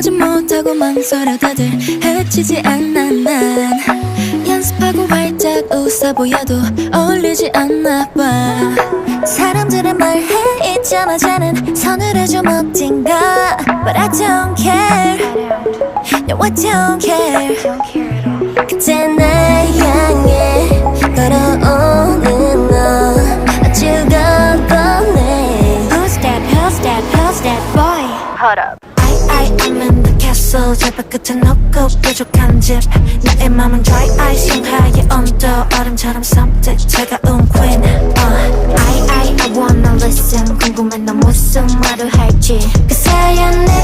하고 망설여 다들 해치지 않아 난 연습하고 활짝 웃어 보여도 어울리지 않나 봐. 사람들은 말해 있자마자는 서늘해져 멋진가 But I don't care. No I don't care. 그때 날 향해 걸어오는 너. 죽어보네 Who's that, who's that, who's that boy The castle 제발 끝에 놓고 뾰족한 집 나의 맘은 dry ice 싱하의 온도 얼음처럼 something 차가운 queen uh. I, I, I wanna listen 궁금해 너 무슨 말을 할지 그 사연 느